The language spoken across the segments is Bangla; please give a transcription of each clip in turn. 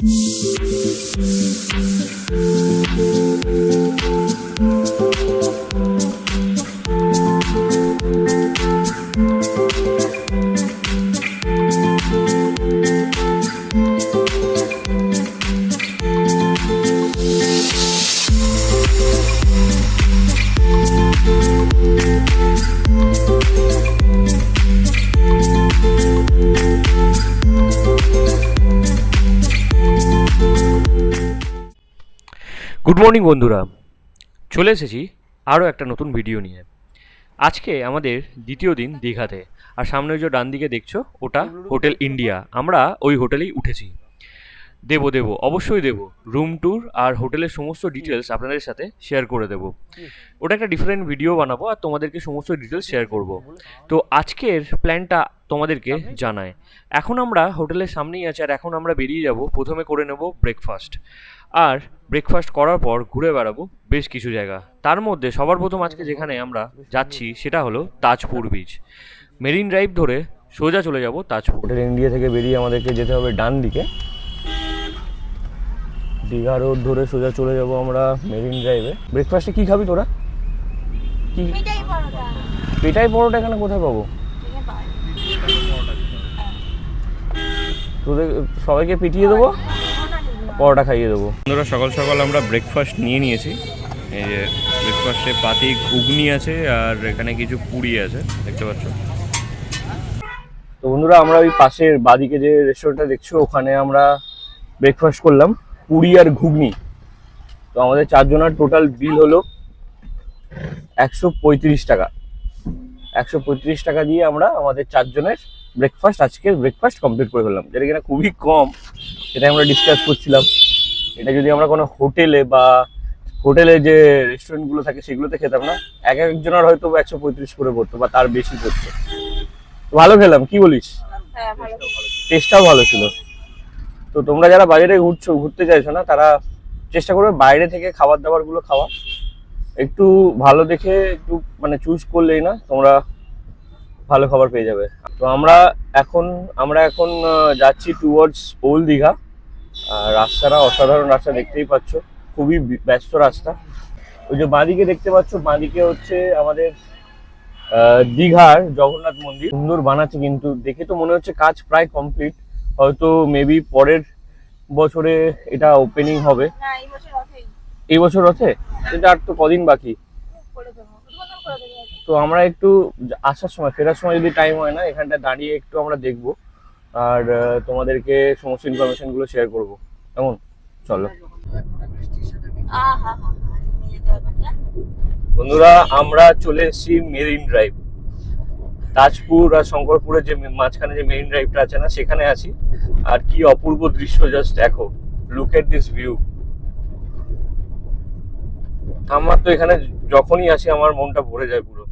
うん。গুড মর্নিং বন্ধুরা। চলে এসেছি আরও একটা নতুন ভিডিও নিয়ে। আজকে আমাদের দ্বিতীয় দিন দীঘাতে। আর সামনে যে ডান দিকে দেখছ, ওটা হোটেল ইন্ডিয়া আমরা ওই হোটেলেই উঠেছি। দেবো, দেব, অবশ্যই দেবো। রুম ট্যুর আর হোটেলের সমস্ত ডিটেলস আপনাদের সাথে শেয়ার করে দেবো। ওটা একটা ডিফারেন্ট ভিডিও বানাবো আর তোমাদেরকে সমস্ত ডিটেলস শেয়ার করব। তো আজকের প্ল্যানটা তোমাদেরকে জানায়। এখন আমরা হোটেলের সামনেই আছি আর এখন আমরা বেরিয়ে যাব। প্রথমে করে নেব ব্রেকফাস্ট আর ব্রেকফাস্ট করার পর ঘুরে বেড়াবো বেশ কিছু জায়গা। তার মধ্যে সবার প্রথম আজকে যেখানে আমরা যাচ্ছি সেটা হলো তাজপুর বিচ মেরিন ড্রাইভ ধরে সোজা চলে যাব তাজপুর। হোটেল ইন্ডিয়া থেকে বেরিয়ে আমাদেরকে যেতে হবে ডান দিকে দীঘা রোড ধরে সোজা চলে যাব আমরা মেরিন ড্রাইভে। ব্রেকফাস্টে কি খাবি তোরা? কি? মিঠাই পরোটা। পেটাই পরোটা এখানে কোথায় পাবো? তোদের সবাইকে পিটিয়ে দেবো? পরোটা খাইয়ে দেবো। বন্ধুরা সকাল সকাল আমরা ব্রেকফাস্ট নিয়ে নিয়েছি। এই যে ব্রেকফাস্টে পাতি ঘুগনি আছে আর এখানে কিছু পুরি আছে দেখতে পাচ্ছ? তো বন্ধুরা আমরা ওই পাশের বাদিকে যে রেস্টুরেন্টটা দেখছ ওখানে আমরা ব্রেকফাস্ট করলাম। পুরি আর ঘুগনি। তো আমাদের চারজনের টোটাল বিল হলো একশো পঁয়ত্রিশ টাকা। একশো পঁয়ত্রিশ টাকা দিয়ে আমরা আমাদের চারজনের ব্রেকফাস্ট আজকের ব্রেকফাস্ট কমপ্লিট করে ফেললাম। যেটা কিনা খুবই কম সেটা আমরা ডিসকাস করছিলাম। এটা যদি আমরা কোনো হোটেলে বা হোটেলে যে রেস্টুরেন্টগুলো থাকে সেগুলোতে খেতাম না। এক একজনের হয়তো একশো পঁয়ত্রিশ করে পড়তো বা তার বেশি পড়তো। ভালো খেলাম কি বলিস? হ্যাঁ টেস্টটাও ভালো ছিল। তো তোমরা যারা বাইরে ঘুরছো, ঘুরতে চাইছো না, তারা চেষ্টা করবে বাইরে থেকে খাবার দাবারগুলো খাওয়া। একটু ভালো দেখে, একটু মানে চুজ করলেই না, তোমরা ভালো খাবার পেয়ে যাবে। তো আমরা এখন আমরা এখন যাচ্ছি টুয়ার্ডস ওল্ড দীঘা। রাস্তাটা অসাধারণ রাস্তা দেখতেই পাচ্ছ। খুবই ব্যস্ত রাস্তা। ওই যে বাঁদিকে দেখতে পাচ্ছ, বাঁদিকে হচ্ছে আমাদের দীঘার জগন্নাথ মন্দির। সুন্দর বানাচ্ছে কিন্তু, দেখে তো মনে হচ্ছে কাজ প্রায় কমপ্লিট হয়তো মেবি পরের বছরে এটা ওপেনিং হবে। এই বছর রথে? কিন্তু আর তো কদিন বাকি? তো আমরা একটু আসার সময় ফেরার সময় যদি টাইম হয় না এখানটা দাঁড়িয়ে একটু আমরা দেখব। আর তোমাদেরকে সমস্ত ইনফরমেশনগুলো শেয়ার করব। কেমন? চলো। বন্ধুরা আমরা চলে এসেছি মেরিন ড্রাইভ। তাজপুর আর শঙ্করপুরের যে মাঝখানে যে মেইন ড্রাইভটা আছে না, সেখানে আছি। আর কি অপূর্ব দৃশ্য জাস্ট দেখো। লুক এট দিস ভিউ আমার তো এখানে যখনই আসি, আমার মনটা ভরে যায় পুরো।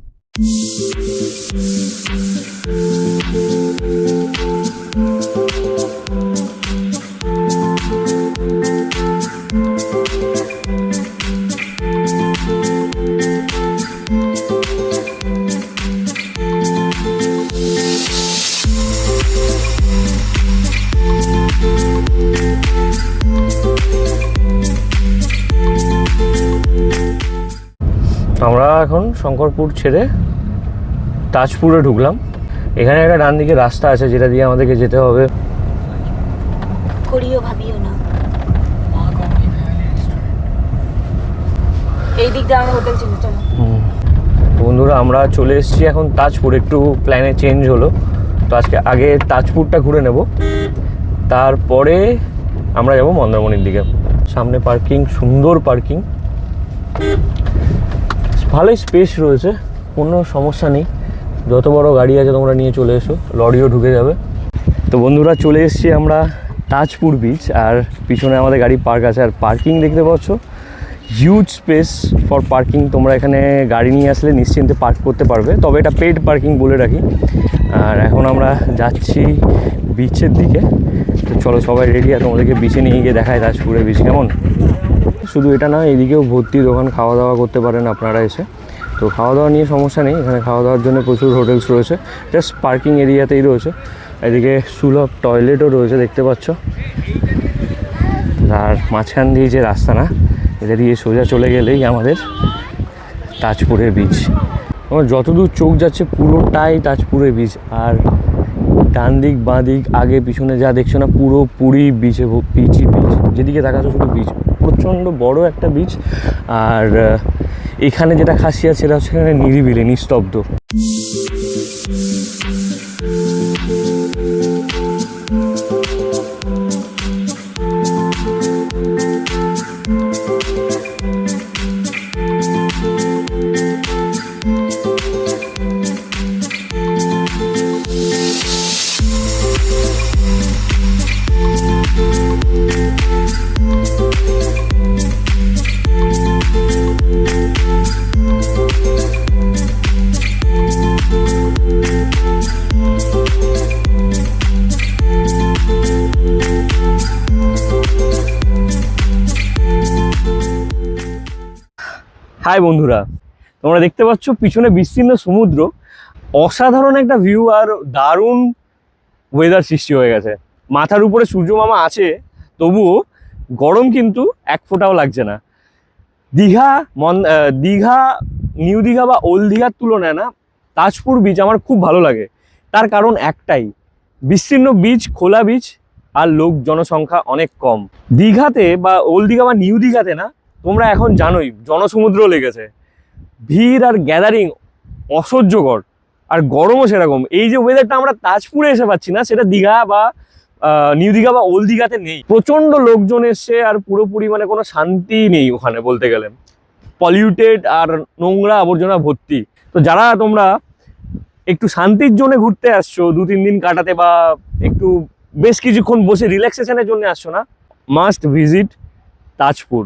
আমরা এখন শঙ্করপুর ছেড়ে তাজপুরে ঢুকলাম। এখানে একটা ডান দিকে রাস্তা আছে যেটা দিয়ে আমাদেরকে যেতে হবে। করিও ভাবিও না। এই দিক দিয়ে আমরা হোটেল চলো। বন্ধুরা আমরা চলে এসেছি এখন তাজপুর। একটু প্ল্যানে চেঞ্জ হলো। তো আজকে আগে তাজপুরটা ঘুরে নেব। তারপরে আমরা যাব মন্দারমণির দিকে। সামনে পার্কিং সুন্দর পার্কিং ভালোই স্পেস রয়েছে, কোনো সমস্যা নেই। যত বড় গাড়ি আছে তোমরা নিয়ে চলে এসো, লরিও ঢুকে যাবে। তো বন্ধুরা, চলে এসেছি আমরা তাজপুর বিচ আর পিছনে আমাদের গাড়ি পার্ক আছে। আর পার্কিং দেখতে পাচ্ছ হিউজ স্পেস ফর পার্কিং তোমরা এখানে গাড়ি নিয়ে আসলে নিশ্চিন্তে পার্ক করতে পারবে। তবে এটা পেড পার্কিং বলে রাখি। আর এখন আমরা যাচ্ছি বিচের দিকে। তো চলো সবাই রেডি আর তোমাদেরকে বিচে নিয়ে গিয়ে দেখায় তাজপুরের বিচ কেমন? শুধু এটা না, এদিকেও ভর্তি দোকান খাওয়া দাওয়া করতে পারেন আপনারা এসে। তো খাওয়া দাওয়া নিয়ে সমস্যা নেই, এখানে খাওয়া দাওয়ার জন্য প্রচুর হোটেলস রয়েছে। জাস্ট পার্কিং এরিয়াতেই রয়েছে। এদিকে সুলভ টয়লেটও রয়েছে, দেখতে পাচ্ছ। আর মাঝখান দিয়ে যে রাস্তা না, এটা দিয়ে সোজা চলে গেলেই আমাদের তাজপুরের বীচ আমার যতদূর চোখ যাচ্ছে পুরোটাই তাজপুরের বীচ আর ডান দিক, বাঁ দিক, আগে পিছনে যা দেখছ না, পুরো পুরি বিচে বিচই বিচ যেদিকে তাকাচ্ছ শুধু বিচ প্রচণ্ড বড় একটা বিচ আর এখানে যেটা খাসিয়া সেটা হচ্ছে এখানে নিরিবিলি নিস্তব্ধ। হাই বন্ধুরা, তোমরা দেখতে পাচ্ছ পিছনে বিস্তীর্ণ সমুদ্র। অসাধারণ একটা ভিউ আর দারুণ ওয়েদার সৃষ্টি হয়ে গেছে। মাথার উপরে সূর্য মামা আছে, তবুও গরম কিন্তু এক ফোঁটাও লাগছে না। দীঘা মন দীঘা নিউ দীঘা বা ওল্ড দীঘার তুলনায় না, তাজপুর বিচ আমার খুব ভালো লাগে। তার কারণ একটাই বিস্তীর্ণ বিচ খোলা বিচ আর লোক জনসংখ্যা অনেক কম। দীঘাতে বা ওল্ড দীঘা বা নিউ দীঘাতে না তোমরা এখন জানোই, জনসমুদ্র লেগেছে। ভিড় আর গ্যাদারিং অসহ্যকর। আর গরমও সেরকম। এই যে ওয়েদারটা আমরা তাজপুরে এসে পাচ্ছি না, সেটা দীঘা বা নিউ দীঘা বা ওল্ড দীঘাতে নেই। প্রচণ্ড লোকজন এসছে আর পুরোপুরি মানে কোনো শান্তি নেই ওখানে বলতে গেলে। পলিউটেড আর নোংরা আবর্জনা ভর্তি। তো যারা তোমরা একটু শান্তির জন্য ঘুরতে আসছো, দু, তিন দিন কাটাতে বা একটু বেশ কিছুক্ষণ বসে রিল্যাক্সেশনের জন্য আসছো না মাস্ট ভিজিট তাজপুর।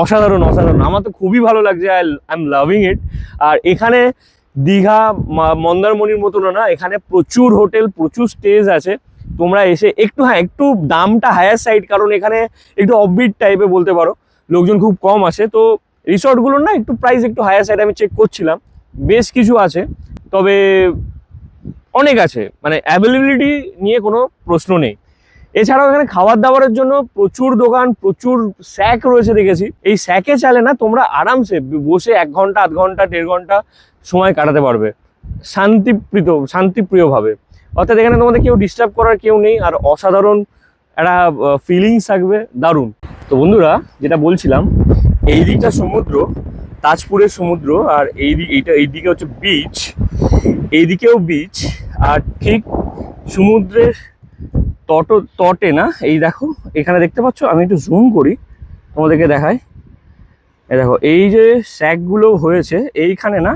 অসাধারণ অসাধারণ। আমার তো খুবই ভালো লাগছে I I am loving it আর এখানে দীঘা মন্দারমণির মতো না এখানে প্রচুর হোটেল, প্রচুর স্টেজ আছে। তোমরা এসে একটু হ্যাঁ একটু দামটা হায়ার সাইড কারণ এখানে একটু অফবিট টাইপে বলতে পারো। লোকজন খুব কম আসে। তো রিসর্টগুলোর না, একটু প্রাইস একটু হায়ার সাইড আমি চেক করছিলাম। বেশ কিছু আছে, তবে অনেক আছে। মানে অ্যাভেলেবিলিটি নিয়ে কোনো প্রশ্ন নেই। এছাড়াও এখানে খাবার দাবারের জন্য প্রচুর দোকান, প্রচুর স্যাক রয়েছে দেখেছি। এই স্যাকে চালে না তোমরা আরামসে বসে এক ঘণ্টা, আধ ঘণ্টা, দেড় ঘণ্টা সময় কাটাতে পারবে। শান্তিপ্রিত, শান্তিপ্রিয়ভাবে। অর্থাৎ এখানে তোমাদের কেউ ডিস্টার্ব করার কেউ নেই, আর অসাধারণ একটা ফিলিংস থাকবে। দারুণ। তো বন্ধুরা, যেটা বলছিলাম, এই দিকটা সমুদ্র, তাজপুরের সমুদ্র, আর এই দিক এইটা, এই দিকে হচ্ছে বিচ এইদিকেও বিচ আর ঠিক সমুদ্রের তট, তটে না? এই দেখো, এখানে দেখতে পাচ্ছ? আমি একটু জুম করি, তোমাদেরকে দেখায় এই দেখো, এই যে স্যাকগুলো হয়েছে, এইখানে না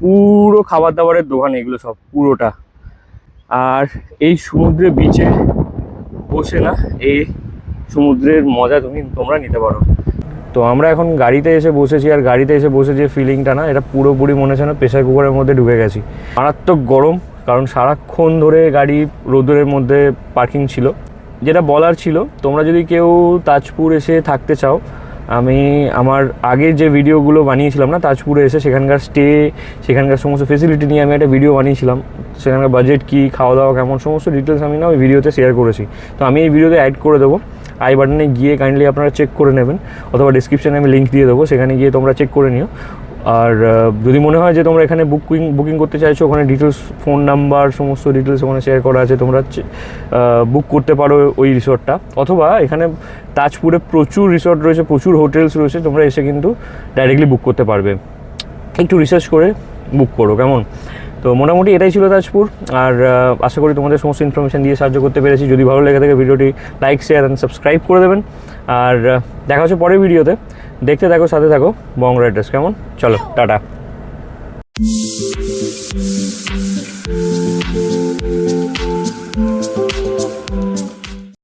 পুরো খাবার দাবারের দোকান এগুলো সব, পুরোটা। আর এই সমুদ্রে বিচে বসে না, এই সমুদ্রের মজা তুমি, তোমরা নিতে পারো। তো আমরা এখন গাড়িতে এসে বসেছি, আর গাড়িতে এসে বসে যে ফিলিংটা না, এটা পুরোপুরি মনে হচ্ছে না প্রেশার কুকারের মধ্যে ঢুকে গেছি। মারাত্মক গরম কারণ সারাক্ষণ ধরে গাড়ি রোদের মধ্যে পার্কিং ছিল। যেটা বলার ছিল, তোমরা যদি কেউ তাজপুর এসে থাকতে চাও, আমি আমার আগের যে ভিডিওগুলো বানিয়েছিলাম না, তাজপুরে এসে সেখানকার স্টে, সেখানকার সমস্ত ফেসিলিটি নিয়ে আমি একটা ভিডিও বানিয়েছিলাম। সেখানকার বাজেট কী খাওয়া দাওয়া কেমন, সমস্ত ডিটেলস আমি না ওই ভিডিওতে শেয়ার করেছি। তো আমি এই ভিডিওতে অ্যাড করে দেবো। আই বাটনে গিয়ে কাইন্ডলি আপনারা চেক করে নেবেন, অথবা ডিসক্রিপশানে আমি লিঙ্ক দিয়ে দেবো, সেখানে গিয়ে তোমরা চেক করে নিও। আর যদি মনে হয় যে তোমরা এখানে বুকিং বুকিং করতে চাইছো, ওখানে ডিটেলস ফোন নাম্বার সমস্ত ডিটেলস ওখানে শেয়ার করা আছে, তোমরা বুক করতে পারো ওই রিসর্টটা অথবা এখানে তাজপুরে প্রচুর রিসর্ট রয়েছে, প্রচুর হোটেলস রয়েছে, তোমরা এসে কিন্তু ডাইরেক্টলি বুক করতে পারবে। একটু রিসার্চ করে বুক করো, কেমন? তো মোটামুটি এটাই ছিল তাজপুর, আর আশা করি তোমাদের সমস্ত ইনফরমেশান দিয়ে সাহায্য করতে পেরেছি। যদি ভালো লেগে থাকে ভিডিওটি লাইক শেয়ার অ্যান্ড সাবস্ক্রাইব করে দেবেন। আর দেখা হচ্ছে পরের ভিডিওতে দেখতে থাকো সাথে থাকো। বং রাইডার্স কেমন? চলো টাটা।